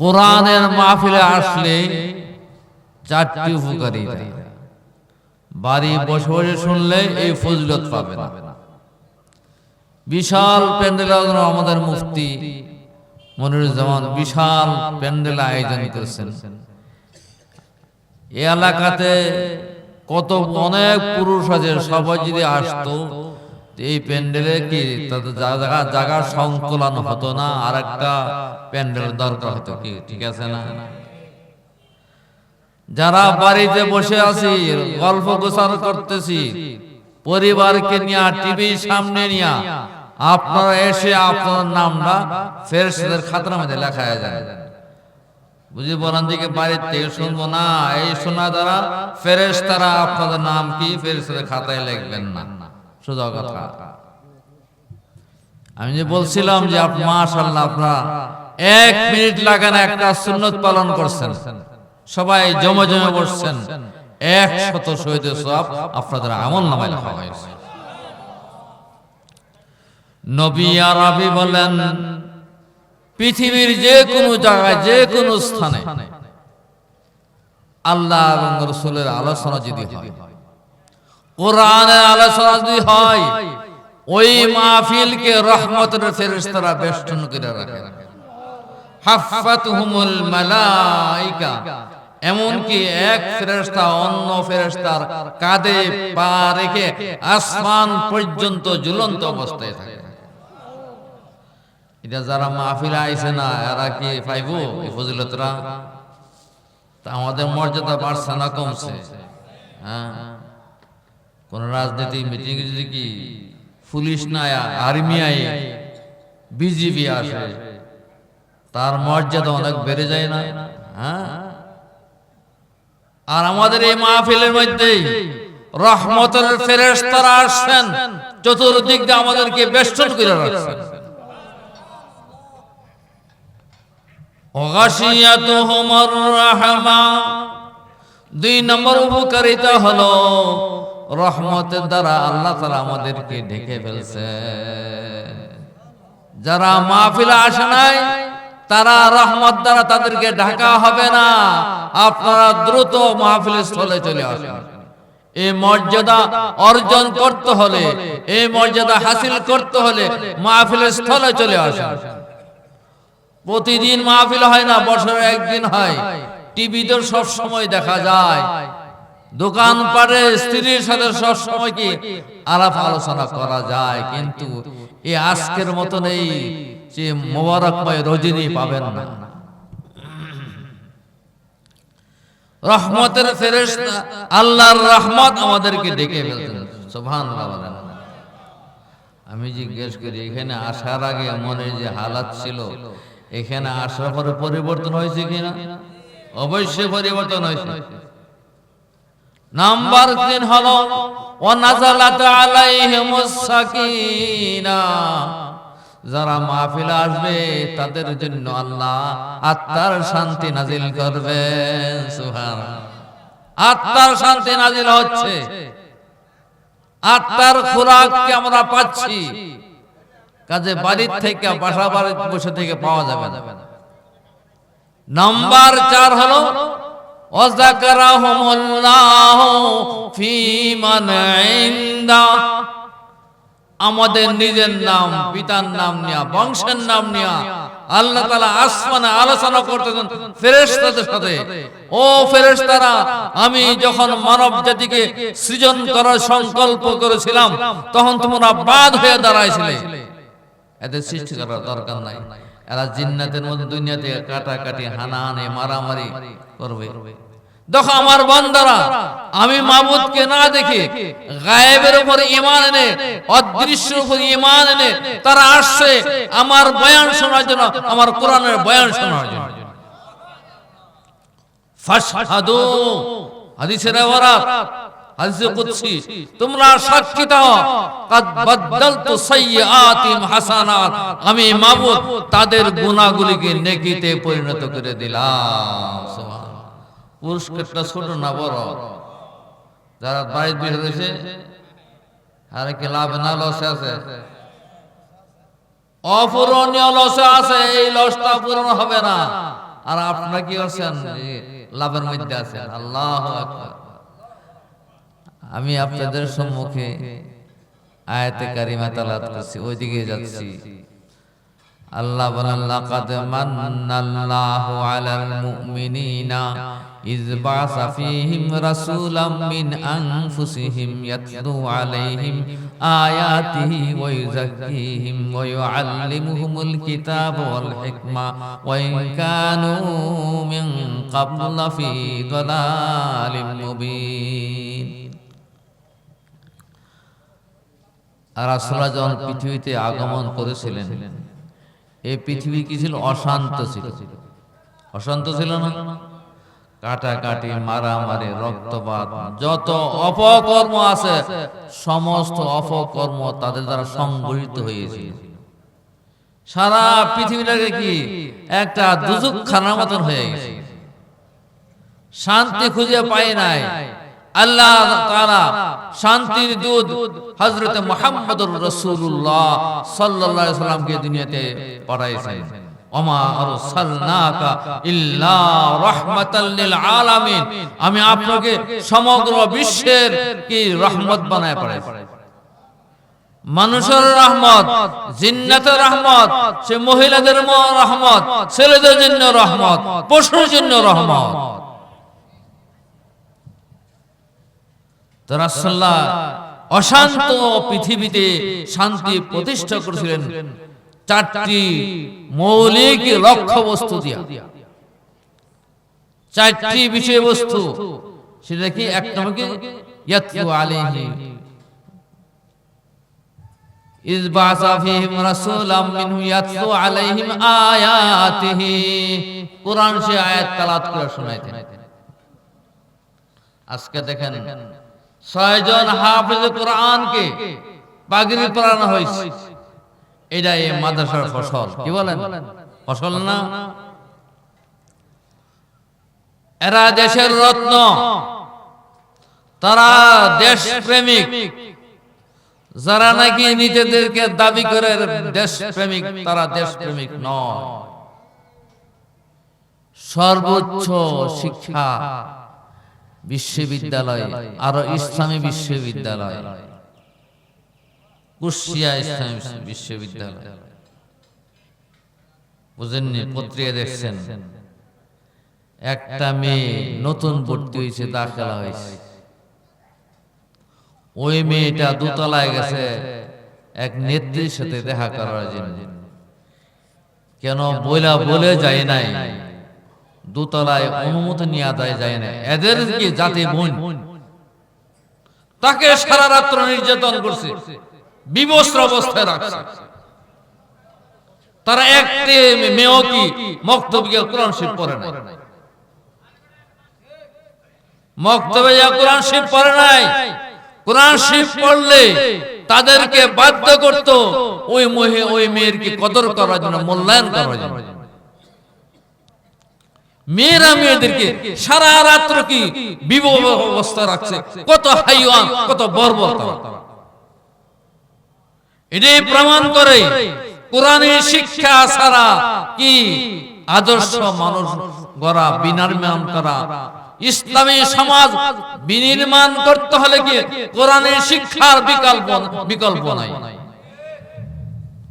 কোরআনের মাহফিলে আসলে চারটি উপকারিতা। বাড়ি বসে বসে শুনলে এই ফজিলত পাবে না। বিশাল প্যান্ডেল আমাদের মুফতি মনিরুজ্জামান বিশাল প্যান্ডেল আয়োজন করেছেন। এই এলাকাতে কত অনেক পুরুষ আছে সবাই যদি আসতো এই প্যান্ডেলে কি জায়গা, জায়গার সংকলন হতো না আর একটা প্যান্ডেল দরকার হতো কি, ঠিক আছে না? যারা বাড়িতে বসে আছি, গল্প গোসার করতেছি, পরিবারকে নিয়ে টিভি সামনে নিয়ে, আপনারা এসে আপনার নামটা ফেরেশতাদের খাতার মধ্যে লেখা যায় বুঝি বলেন দিকে থেকে শুনব না, এই শোনা দ্বারা ফেরেস তারা আপনাদের নাম কি ফেরেস্তাদের খাতায় লিখবেন না। সোজা কথা আমি যে বলছিলাম যে মাশাআল্লাহ আপনারা এক মিনিট লাগান একটা সুন্নত পালন করছেন। সবাই জমে জমে বসছেন। এক শত শহীদ সব আপনাদের আমল নামায় লেখা হয়েছে। নবী আরবি বলেন পৃথিবীর যে কোনো জায়গায় যে কোনো স্থানে আল্লাহ এবং রসুলের আলোচনা যদি হয় কোরআনের আলোচনা যদি হয়, ওই মাহফিলকে রহমতের ফেরেশতারা বেষ্টন করে রাখে। হাফাতুহুমুল মালাইকা। এমনকি এক ফেরেশতা অন্য ফেরেশতার কাঁধে পা রেখে আসমান পর্যন্ত ঝুলন্ত অবস্থায় থাকে। এটা যারা মাহফিলে আইছে না, এরা কি পাইব এই ফজিলতরা? তা আমাদের মর্যাদা বাড়ছে না কমছে? হ্যাঁ। কোন রাজনীতি মিটিং যদি কি পুলিশ না আর্মি আই বিজিবি আসে, তার মর্যাদা অনেক বেড়ে যায় না। হ্যাঁ? আর আমাদের এই মাহফিলের মধ্যে রহমতের ফেরেশতারা আসছেন, চতুর্দিক দিয়ে আমাদেরকে বেষ্টন করে রাখছেন। দুই নম্বর উপকারিতা হলো রহমতের দ্বারা আল্লাহ তাআলা আমাদেরকে ঢেকে ফেলছে। যারা মাহফিলে আসে নাই, তারা রহমত দ্বারা তাদেরকে ঢাকা হবে না। আপনারা দ্রুত মাহফিলের স্থলে চলে আসেন। এই মর্যাদা অর্জন করতে হলে, এই মর্যাদা হাসিল করতে হলে মাহফিলের স্থলে চলে আসেন। প্রতিদিন মাহফিল হয় না, বছরে একদিন হয়। টিভিতে সব সময় দেখা যায়। দোকান পারে স্ত্রীর সাথে সব সময় কি আলাপ আলোচনা করা যায়। কিন্তু এই আজকের মতন এই যে মোবারকময় রজনী পাবেন না। রহমতের ফেরেশতা আল্লাহর রহমত আমাদেরকে ডেকে ফেলতেন। বলেন। আমি জিজ্ঞেস করি এখানে আসার আগে মনে যে হালাত ছিল এখানে আসার পরে পরিবর্তন হয়েছে কিনা? অবশ্যই পরিবর্তন হয়েছে। নাম্বার তিন হলো ওয়ানাজালাত আলাইহিমুস সাকিনা। যারা মাহফিলে আসবে তাদের জন্য আল্লাহ আত্মার শান্তি নাজিল করবেন সুবহান। আত্মার শান্তি নাজিল হচ্ছে। আত্মার খোরাককে আমরা পাচ্ছি। কাজে বাড়ির থেকে বাসা বাড়ির বসে থেকে পাওয়া যাবে নাম্বার চার হলো আমাদের নিজের নাম, পিতার নাম নিয়া, বংশের নাম নিয়া আল্লাহ তালা আসমানে আলোচনা করতেছেন ফেরেশতাদের সাথে। ও ফেরেশতারা, আমি যখন মানব জাতিকে সৃজন করার সংকল্প করেছিলাম, তখন তোমরা বাদ হয়ে দাঁড়াইছিলে। এদের সৃষ্টি করার দরকার নাই। এরা জিন্নাতের মধ্যে দুনিয়াতে কাটাকাটি হানাহানি মারামারি করবে। দেখো আমার বান্দারা আমি মাবুদকে না দেখে গায়েবের উপর ইমান এনে অদৃশ্যের উপর ইমান এনে তারা আসছে আমার বয়ান শোনার জন্য আমার কোরআনের বয়ান শোনার জন্য। ফাশহাদু হাদিসের ওয়ারাত কুদসি তোমরা সাক্ষী দাও। কাদ বাদদালতু সাইয়্যাতিম হাসানাত। আমি মাবুদ তাদের গুনাহগুলিকে নেকিতে পরিণত করে দিলাম। সুবহান পুরস্কারটা ছোট না বড়? যারা বাড়ির বের হয়েছে? আর কি লাভ না লসে আছে? অপূরণীয় লসে আছে এই লসটা পূরণ হবে না। আর আপনারা কি আছেন? লাভের মধ্যে আছেন। আল্লাহ আমি আপনাদের সম্মুখে আয়াতে কারিমা তালাত করছি, ওইদিকে যাচ্ছি। আল্লাহ বলেন, লাকাদ মান্নাল্লাহু আলাল মুমিনিনা ইয বাসা ফীহিম রাসূলাম মিন আনফুসিহিম ইয়াতলু আলাইহিম আয়াতিহি ওয়া ইউযাক্কিহিম ওয়া ইউআল্লিমুহুমুল কিতাবা ওয়াল হিকমা ওয়া ইন কানু মিন ক্বাবল ফী দালালিম মুবিন। আর রাসূলুল্লাহ যখন পৃথিবীতে আগমন করেছিলেন এই পৃথিবী কি ছিল? অশান্ত ছিল। অশান্ত ছিল না? কাটাকাটি, মারামারি, রক্তপাত, যত অপকর্ম আছে, সমস্ত অপকর্ম তাদের দ্বারা সংগঠিত হয়েছিল সারা পৃথিবীটাকে কি? একটা দুজুক খানার মতন হয়ে গেছে। শান্তি খুঁজে পায় নাই। আল্লাহ তারা শান্তির দূত হযরত মুহাম্মদুর রাসূলুল্লাহ সাল্লাল্লাহু সাল্লামকে দুনিয়াতে পাঠাইছেন আমি আপনাকে সমগ্র বিশ্বের কি রহমত বানায় পাঠাইছি মানুষের রহমত, জিন্নাতের রহমত, সে মহিলাদের রহমত, ছেলেদের জন্য রহমত, পশুর জন্য রহমত। তো অশান্ত পৃথিবীতে শান্তি প্রতিষ্ঠা করেছিলেন চারটি মৌলিক লক্ষ্য বস্তু দিয়া। চারটি বিষয়বস্তু। সেটা কি? এক নম্বর কি ইয়াতলু আলাইহি। ইজ বাসা ফীহিম রাসূলাম মিনহু ইয়াতলু আলাইহিম আয়াতিহি। কোরআন সে আয়াত তেলাওয়াত করে শোনাইতেন। আজকে দেখেন ছয়জন হাফেজ কোরআনকে পাগড়ি পরানো হয়েছে। এটা এই মাদ্রাসার ফসল। কি বলেন? ফসল না? এরা দেশের রত্ন। তারা দেশ প্রেমিক যারা নাকি নিজেদেরকে দাবি করে দেশ প্রেমিক তারা দেশ প্রেমিক নয়। সর্বোচ্চ শিক্ষা। বিশ্ববিদ্যালয় আরও ইসলামী বিশ্ববিদ্যালয়। কুশিয়া ইসলামী বিশ্ববিদ্যালয়। বুঝেননি পত্রিকা দেখছেন। একটা মেয়ে নতুন ভর্তি হয়েছে দাখেলা হয়েছে। ওই মেয়েটা দোতলায় গেছে এক নেত্রীর সাথে দেখা করার জন্য। কেন বইলা বলে যায় নাই? দোতলায় অনুমতি নিয়ে দেয় যায় না। এদের কি জাতি বোন? তাকে সারা রাত্র নির্যাতন করছে। বিবস্ত্র অবস্থায় রাখছে। তারা একটি মেয়েও কি মক্তবিকে কোরআন শিব পড়ে নাই? মক্তবে কোরআন শিব পড়ে নাই। কোরআন শিব পড়লে তাদেরকে বাধ্য করত ওই মহে ওই মেয়ের কি কদর করার জন্য মূল্যায়ন করার জন্য। মেয়েরা মেয়েদেরকে সারা রাত্র কি বিবাহ অবস্থা রাখছে? কত হাইওয়ান, কত বর্বরতা এটাই প্রমাণ করে কোরআনের শিক্ষা ছাড়া কি আদর্শ মানুষ গড়া বিনির্মাণ করা। ইসলামী সমাজ বিনির্মাণ করতে হলে কি কোরআনের শিক্ষার বিকল্প বিকল্প নাই।